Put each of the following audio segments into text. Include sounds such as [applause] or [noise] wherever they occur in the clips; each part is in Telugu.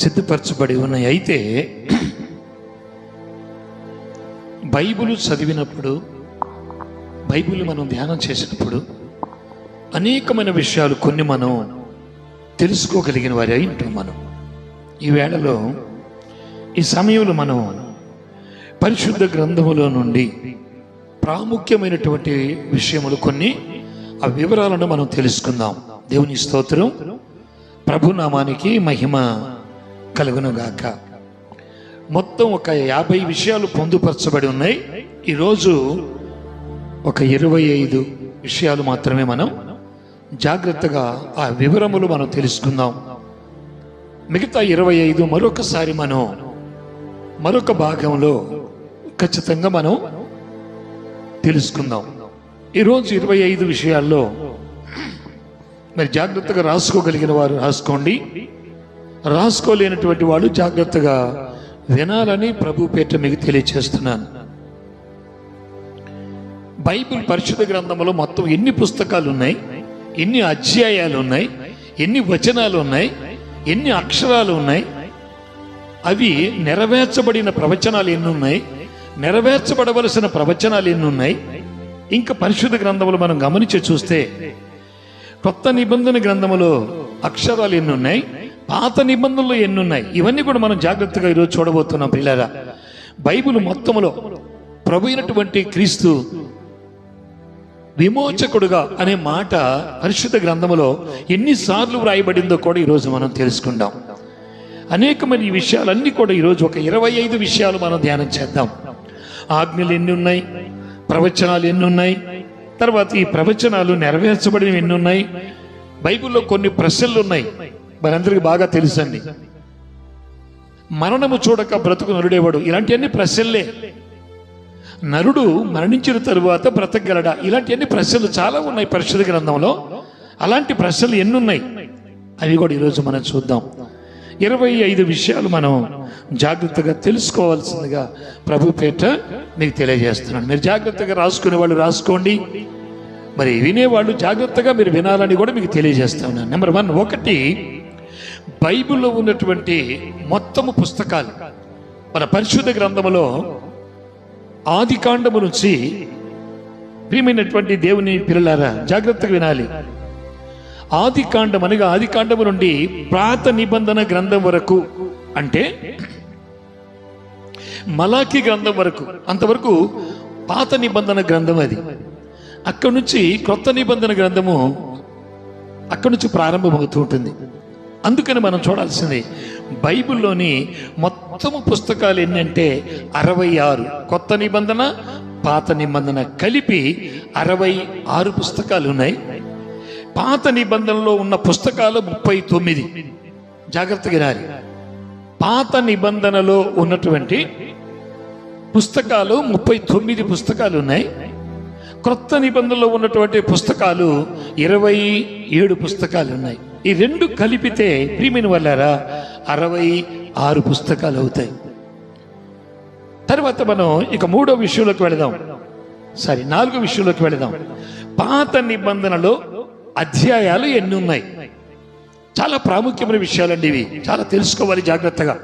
సిద్ధపరచబడి ఉన్నాయి. అయితే బైబుల్ చదివినప్పుడు బైబిల్ మనం ధ్యానం చేసినప్పుడు అనేకమైన విషయాలు కొన్ని మనం తెలుసుకోగలిగిన వారి అయి ఉంటాం మనం. ఈ వేళలో ఈ సమయంలో మనం పరిశుద్ధ గ్రంథములో నుండి ప్రాముఖ్యమైనటువంటి విషయములు కొన్ని ఆ వివరాలను మనం తెలుసుకుందాం. దేవుని స్తోత్రం. ప్రభునామానికి మహిమ. కలుగునుగాక. మొత్తం ఒక యాభై విషయాలు పొందుపరచబడి ఉన్నాయి. ఈరోజు ఒక ఇరవై ఐదు విషయాలు మాత్రమే మనం జాగ్రత్తగా ఆ వివరములు మనం తెలుసుకుందాం. మిగతా ఇరవై ఐదు మరొకసారి మనం మరొక భాగంలో ఖచ్చితంగా మనం తెలుసుకుందాం. ఈరోజు ఇరవై ఐదు విషయాల్లో మరి జాగ్రత్తగా రాసుకోగలిగిన వారు రాసుకోండి. రాసుకోలేనటువంటి వాళ్ళు జాగ్రత్తగా వినాలని ప్రభు పేట మీకు తెలియచేస్తున్నాను. బైబిల్ పరిశుద్ధ గ్రంథంలో మొత్తం ఎన్ని పుస్తకాలు ఉన్నాయి ఎన్ని అధ్యాయాలు ఉన్నాయి ఎన్ని వచనాలు ఉన్నాయి ఎన్ని అక్షరాలు ఉన్నాయి అవి నెరవేర్చబడిన ప్రవచనాలు ఎన్ని ఉన్నాయి నెరవేర్చబడవలసిన ప్రవచనాలు ఎన్ని ఉన్నాయి ఇంకా పరిశుద్ధ గ్రంథములు మనం గమనించి చూస్తే కొత్త నిబంధన గ్రంథములో అక్షరాలు ఎన్ని ఉన్నాయి పాత నిబంధనలు ఎన్ని ఉన్నాయి ఇవన్నీ కూడా మనం జాగ్రత్తగా ఈరోజు చూడబోతున్నాం పిల్లరా. బైబిల్ మొత్తంలో ప్రభు అయినటువంటి క్రీస్తు విమోచకుడుగా అనే మాట పరిశుద్ధ గ్రంథములో ఎన్నిసార్లు వ్రాయబడిందో కూడా ఈరోజు మనం తెలుసుకుందాం. అనేకమైన ఈ విషయాలన్నీ కూడా ఈరోజు ఒక ఇరవై ఐదు విషయాలు మనం ధ్యానం చేద్దాం. ఆజ్ఞలు ఎన్ని ఉన్నాయి ప్రవచనాలు ఎన్ని ఉన్నాయి తర్వాత ఈ ప్రవచనాలు నెరవేర్చబడినవి ఎన్ని ఉన్నాయి బైబిల్లో కొన్ని ప్రశ్నలు ఉన్నాయి. మనందరికీ బాగా తెలుసండి. మరణము చూడక బ్రతుకు నరుడేవాడు. ఇలాంటివన్నీ ప్రశ్నలే. నరుడు మరణించిన తరువాత బ్రతకగలడా? ఇలాంటివన్నీ ప్రశ్నలు చాలా ఉన్నాయి పరిశుద్ధ గ్రంథంలో. అలాంటి ప్రశ్నలు ఎన్ని ఉన్నాయి అవి కూడా ఈరోజు మనం చూద్దాం. ఇరవై ఐదు విషయాలు మనం జాగ్రత్తగా తెలుసుకోవాల్సిందిగా ప్రభు పేట మీకు తెలియజేస్తున్నాను. మీరు జాగ్రత్తగా రాసుకునే వాళ్ళు రాసుకోండి. మరి వినేవాళ్ళు జాగ్రత్తగా మీరు వినాలని కూడా మీకు తెలియజేస్తాను నెంబర్ వన్ ఒకటి బైబిల్లో ఉన్నటువంటి మొత్తము పుస్తకాలు. మన పరిశుద్ధ గ్రంథములో ఆది కాండము నుంచి ప్రియమైనటువంటి దేవుని పిల్లలారా జాగ్రత్తగా వినాలి. ఆది కాండం అనగా ఆది కాండము నుండి ప్రాత నిబంధన గ్రంథం వరకు అంటే మలాకి గ్రంథం వరకు అంతవరకు పాత నిబంధన గ్రంథం అది. అక్కడి నుంచి కొత్త నిబంధన గ్రంథము అక్కడి నుంచి ప్రారంభమవుతూ ఉంటుంది. అందుకని మనం చూడాల్సింది బైబిల్లోని మొత్తము పుస్తకాలు ఏంటంటే అరవై ఆరు. కొత్త నిబంధన పాత నిబంధన కలిపి అరవై ఆరు పుస్తకాలు ఉన్నాయి. పాత నిబంధనలో ఉన్న పుస్తకాలు ముప్పై తొమ్మిది. జాగ్రత్తగా వినాలి. పాత నిబంధనలో ఉన్నటువంటి పుస్తకాలు ముప్పై తొమ్మిది పుస్తకాలు ఉన్నాయి. క్రొత్త నిబంధనలో ఉన్నటువంటి పుస్తకాలు ఇరవై ఏడు పుస్తకాలు ఉన్నాయి. ఈ రెండు కలిపితే ప్రియమైన వాళ్ళారా అరవై ఆరు పుస్తకాలు అవుతాయి. తర్వాత మనం ఇక మూడో విషయంలోకి వెళదాం. సారీ నాలుగో విషయంలోకి వెళదాం. పాత నిబంధనలో అధ్యాయాలు ఎన్ని ఉన్నాయి? చాలా ప్రాముఖ్యమైన విషయాలండి ఇవి. చాలా తెలుసుకోవాలి జాగ్రత్తగా.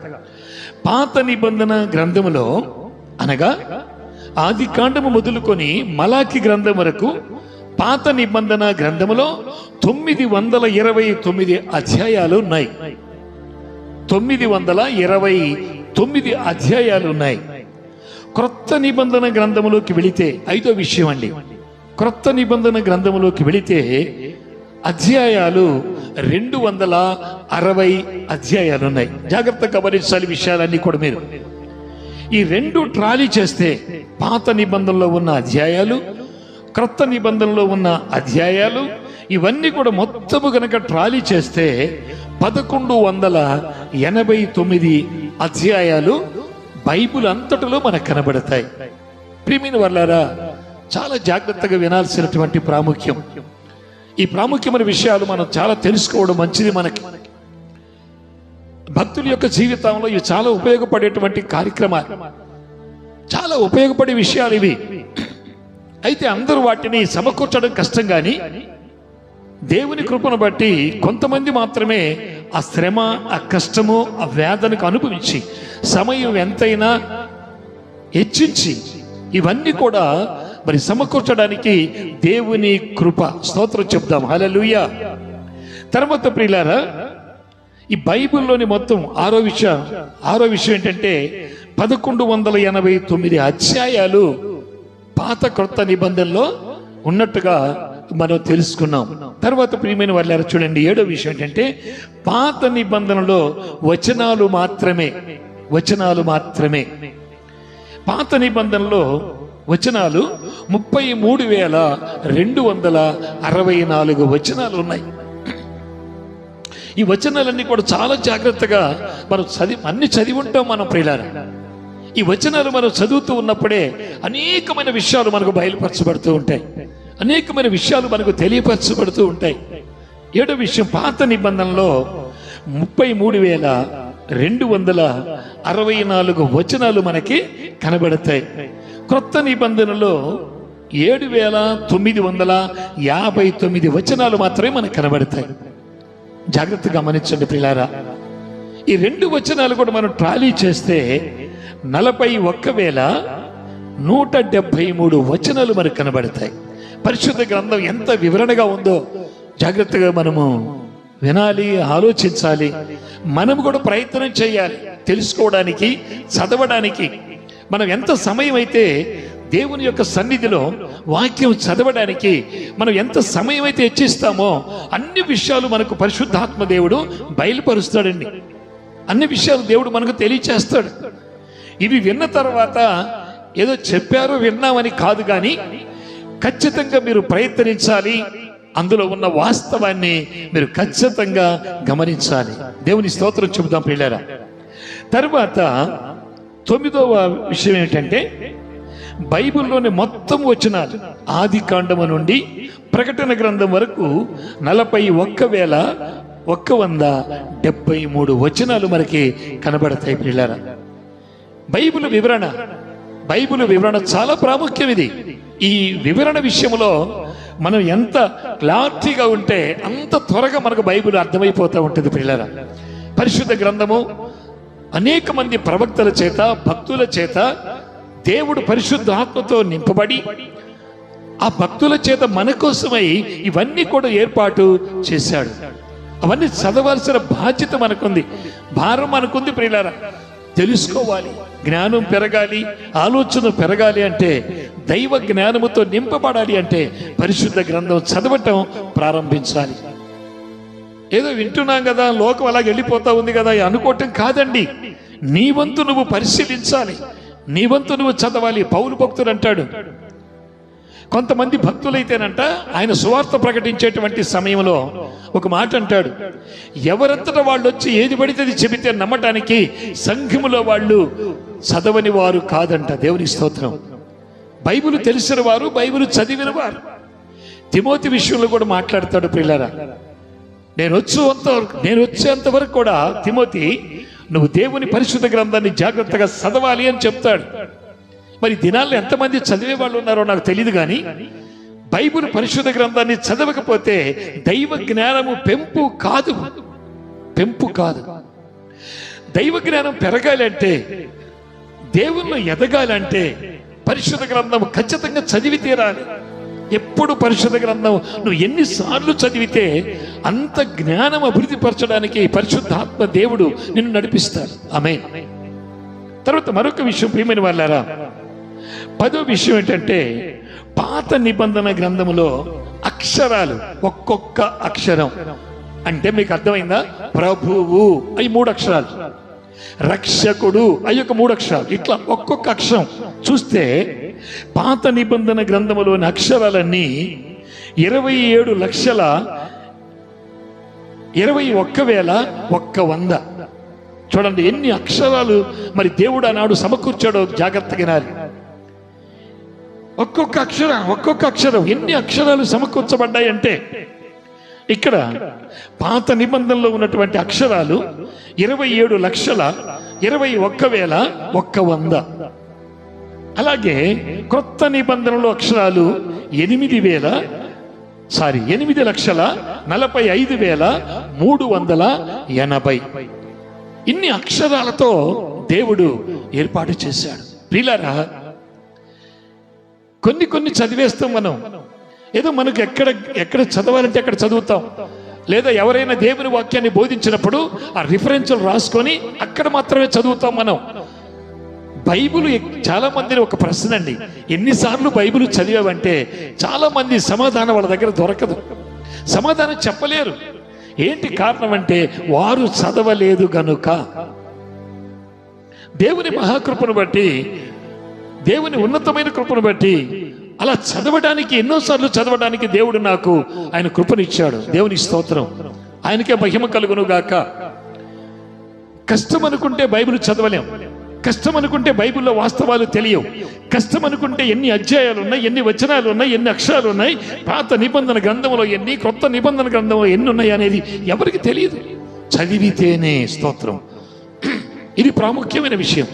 పాత నిబంధన గ్రంథములో అనగా ఆది కాండము మొదలుకొని మలాకి గ్రంథం వరకు పాత నిబంధన గ్రంథములో తొమ్మిది వందల ఇరవై తొమ్మిది అధ్యాయాలు ఉన్నాయి. తొమ్మిది వందల ఇరవై తొమ్మిది అధ్యాయాలు ఉన్నాయి. క్రొత్త నిబంధన గ్రంథములోకి వెళితే ఐదో విషయం అండి. క్రొత్త నిబంధన గ్రంథములోకి వెళితే అధ్యాయాలు రెండు వందల అరవై అధ్యాయాలు ఉన్నాయి. జాగ్రత్త గమనించాలి విషయాలన్నీ కూడా మీరు. ఈ రెండు ట్రాలీ చేస్తే పాత నిబంధనలో ఉన్న అధ్యాయాలు క్రొత్త నిబంధనలో ఉన్న అధ్యాయాలు ఇవన్నీ కూడా మొత్తము కనుక ట్రాలీ చేస్తే పదకొండు వందల ఎనభై తొమ్మిది అధ్యాయాలు బైబిల్ అంతటిలో మనకు కనబడతాయి. ప్రిమిని వల్లారా చాలా జాగ్రత్తగా వినాల్సినటువంటి ప్రాముఖ్యం. ఈ ప్రాముఖ్యమైన విషయాలు మనం చాలా తెలుసుకోవడం మంచిది మనకి. భక్తుల యొక్క జీవితంలో ఇవి చాలా ఉపయోగపడేటువంటి కార్యక్రమాలు. చాలా ఉపయోగపడే విషయాలు ఇవి. అయితే అందరూ వాటిని సమకూర్చడం కష్టం కానీ దేవుని కృపను బట్టి కొంతమంది మాత్రమే ఆ శ్రమ ఆ కష్టము ఆ వేదనకు అనుభవించి సమయం ఎంతైనా హెచ్చించి ఇవన్నీ కూడా మరి సమకూర్చడానికి దేవుని కృప. స్తోత్రం చెప్దాం. హలలుయ తర్వాత ప్రియులారా ఈ బైబిల్లోని మొత్తం ఆరో విషయం ఆరో విషయం ఏంటంటే పదకొండు వందల ఎనభై తొమ్మిది అధ్యాయాలు పాత క్రొత్త నిబంధనలో ఉన్నట్టుగా మనం తెలుసుకున్నాం. తర్వాత ప్రియమైన వాళ్ళు చూడండి ఏడో విషయం ఏంటంటే పాత నిబంధనలో వచనాలు మాత్రమే వచనాలు మాత్రమే. పాత నిబంధనలో వచనాలు ముప్పై మూడు వేల రెండు వందల అరవై నాలుగు వచనాలు ఉన్నాయి. ఈ వచనాలన్నీ కూడా చాలా జాగ్రత్తగా మనం చదివి అన్ని చదివి ఉంటాం మనం ప్రియులారా. ఈ వచనాలు మనం చదువుతూ ఉన్నప్పుడే అనేకమైన విషయాలు మనకు బయలుపరచబడుతూ ఉంటాయి. అనేకమైన విషయాలు మనకు తెలియపరచబడుతూ ఉంటాయి. ఏడో విషయం పాత నిబంధనలో ముప్పై మూడు వేల రెండు వందల అరవై నాలుగు వచనాలు మనకి కనబడతాయి. క్రొత్త నిబంధనలో ఏడు వేల తొమ్మిది వందల యాభై తొమ్మిది వచనాలు మాత్రమే మనకు కనబడతాయి. జాగ్రత్తగా గమనించండి పిల్లారా ఈ రెండు వచనాలు కూడా మనం ట్రాలీ చేస్తే నలభై ఒక్క వేల నూట డెబ్బై మూడు వచనాలు మనకు కనబడతాయి. పరిశుద్ధ గ్రంథం ఎంత వివరణగా ఉందో జాగ్రత్తగా మనము వినాలి ఆలోచించాలి. మనం కూడా ప్రయత్నం చేయాలి. తెలుసుకోవడానికి చదవడానికి. మనం ఎంత సమయం అయితే దేవుని యొక్క సన్నిధిలో వాక్యం చదవడానికి మనం ఎంత సమయం అయితే హెచ్చిస్తామో అన్ని విషయాలు మనకు పరిశుద్ధాత్మ దేవుడు బయలుపరుస్తాడండి. అన్ని విషయాలు దేవుడు మనకు తెలియచేస్తాడు. ఇవి విన్న తర్వాత ఏదో చెప్పారు విన్నామని కాదు కానీ ఖచ్చితంగా మీరు ప్రయత్నించాలి. అందులో ఉన్న వాస్తవాన్ని మీరు ఖచ్చితంగా గమనించాలి. దేవుని స్తోత్రం చెబుదాం పిల్లరా. తర్వాత తొమ్మిదవ విషయం ఏంటంటే బైబిల్లోని మొత్తం వచనాలు ఆది కాండము నుండి ప్రకటన గ్రంథం వరకు నలభై ఒక్క వేల ఒక్క వంద డెబ్బై మూడు వచనాలు మనకి కనబడతాయి పిల్లరా. బైబిల్ వివరణ. బైబిల్ వివరణ చాలా ప్రాముఖ్యం ఇది. ఈ వివరణ విషయంలో మనం ఎంత క్లారిటీగా ఉంటే అంత త్వరగా మనకు బైబిల్ అర్థమైపోతూ ఉంటుంది పిల్లల. పరిశుద్ధ గ్రంథము అనేక మంది ప్రవక్తల చేత భక్తుల చేత దేవుడు పరిశుద్ధ ఆత్మతో నింపబడి ఆ భక్తుల చేత మన కోసమై ఇవన్నీ కూడా ఏర్పాటు చేశాడు. అవన్నీ చదవాల్సిన బాధ్యత మనకుంది. భారం మనకుంది ప్రియులారా. తెలుసుకోవాలి. జ్ఞానం పెరగాలి ఆలోచన పెరగాలి అంటే దైవ జ్ఞానముతో నింపబడాలి అంటే పరిశుద్ధ గ్రంథం చదవటం ప్రారంభించాలి. ఏదో వింటున్నాం కదా లోకం అలా వెళ్ళిపోతా ఉంది కదా అనుకోవటం కాదండి. నీ వంతు నువ్వు పరిశీలించాలి. నీ వంతు నువ్వు చదవాలి. పౌరు భక్తుడు అంటాడు కొంతమంది భక్తులైతేనంట ఆయన సువార్త ప్రకటించేటువంటి సమయంలో ఒక మాట అంటాడు. ఎవరంతట వాళ్ళు వచ్చి ఏది పడితే అది చెబితే నమ్మటానికి సంఘములో వాళ్ళు చదవని వారు కాదంట దేవుని స్తోత్రం. బైబిల్ తెలిసిన వారు బైబిల్ చదివిన వారు. తిమోతి విషయంలో కూడా మాట్లాడతాడు పిల్లరా నేను వచ్చేంత నేను వచ్చేంత వరకు కూడా తిమోతి నువ్వు దేవుని పరిశుద్ధ గ్రంథాన్ని జాగ్రత్తగా చదవాలి అని చెప్తాడు. మరి దినాల్లో ఎంతమంది చదివే వాళ్ళు ఉన్నారో నాకు తెలియదు కానీ బైబుల్ పరిశుద్ధ గ్రంథాన్ని చదవకపోతే దైవ జ్ఞానము పెంపు కాదు. పెంపు కాదు. దైవ జ్ఞానం పెరగాలంటే దేవుళ్ళు ఎదగాలంటే పరిశుద్ధ గ్రంథం ఖచ్చితంగా చదివి తీరాలి. ఎప్పుడు పరిశుద్ధ గ్రంథం? నువ్వు ఎన్నిసార్లు చదివితే అంత జ్ఞానం అభివృద్ధి పరచడానికి పరిశుద్ధాత్మ దేవుడు నిన్ను నడిపిస్తాడు. ఆమె తర్వాత మరొక విషయం ప్రియమైన వాళ్ళారా పదో విషయం ఏంటంటే పాత నిబంధన గ్రంథములో అక్షరాలు ఒక్కొక్క అక్షరం. అంటే మీకు అర్థమైందా? ప్రభువు అవి మూడు అక్షరాలు. రక్షకుడు అవి ఒక మూడు అక్షరాలు. ఇట్లా ఒక్కొక్క అక్షరం. చూస్తే పాత నిబంధన గ్రంథములోని అక్షరాలన్నీ ఇరవై ఏడు లక్షల ఇరవై ఒక్క వేల ఒక్క వంద. చూడండి ఎన్ని అక్షరాలు మరి దేవుడు ఆనాడు సమకూర్చాడో జాగ్రత్తగా ఒక్కొక్క అక్షరం ఒక్కొక్క అక్షరం ఎన్ని అక్షరాలు సమకూర్చబడ్డాయి అంటే ఇక్కడ పాత నిబంధనలో ఉన్నటువంటి అక్షరాలు ఇరవై ఏడు లక్షల ఇరవై ఒక్క వేల ఒక్క వంద. అలాగే కొత్త నిబంధనలో అక్షరాలు ఎనిమిది వేల సారీ ఎనిమిది లక్షల నలభై ఐదు వేల మూడు వందల ఎనభై. ఇన్ని అక్షరాలతో దేవుడు ఏర్పాటు చేశాడు. ప్రియులారా కొన్ని కొన్ని చదివేస్తాం మనం. ఏదో మనకు ఎక్కడ ఎక్కడ చదవాలంటే అక్కడ చదువుతాం. లేదా ఎవరైనా దేవుని వాక్యాన్ని బోధించినప్పుడు ఆ రిఫరెన్సులు రాసుకొని అక్కడ మాత్రమే చదువుతాం మనం. బైబుల్ చాలా మందిని ఒక ప్రశ్న అండి. ఎన్నిసార్లు బైబుల్ చదివావంటే చాలా మంది సమాధానం వాళ్ళ దగ్గర దొరకదు. సమాధానం చెప్పలేరు. ఏంటి కారణం అంటే వారు చదవలేదు గనుక. దేవుని మహాకృపను బట్టి దేవుని ఉన్నతమైన కృపను బట్టి అలా చదవడానికి ఎన్నోసార్లు చదవడానికి దేవుడు నాకు ఆయన కృపనిచ్చాడు. దేవుని స్తోత్రం. ఆయనకే మహిమ కలుగును గాక కష్టం అనుకుంటే బైబిల్ చదవలేం. కష్టం అనుకుంటే బైబిల్లో వాస్తవాలు తెలియవు. కష్టం అనుకుంటే ఎన్ని అధ్యాయాలు ఉన్నాయి ఎన్ని వచనాలు ఉన్నాయి ఎన్ని అక్షరాలు ఉన్నాయి పాత నిబంధన గ్రంథంలో ఎన్ని కొత్త నిబంధన గ్రంథంలో ఎన్ని ఉన్నాయి అనేది ఎవరికి తెలియదు. చదివితేనే స్తోత్రం. [clears throat] ఇది ప్రాముఖ్యమైన విషయం.